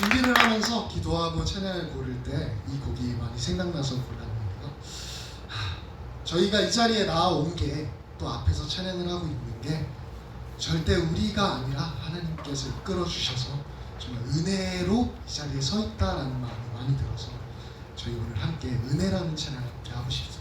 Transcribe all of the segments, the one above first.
준비를 하면서 기도하고 찬양을 고를 때 이 곡이 많이 생각나서 골랐는데요. 하, 저희가 이 자리에 나온 게 또 앞에서 찬양을 하고 있는 게 절대 우리가 아니라 하나님께서 이끌어 주셔서 정말 은혜로 이 자리에 서 있다라는 마음이 많이 들어서 저희 오늘 함께 은혜라는 찬양 함께 하고 싶습니다.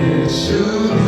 It should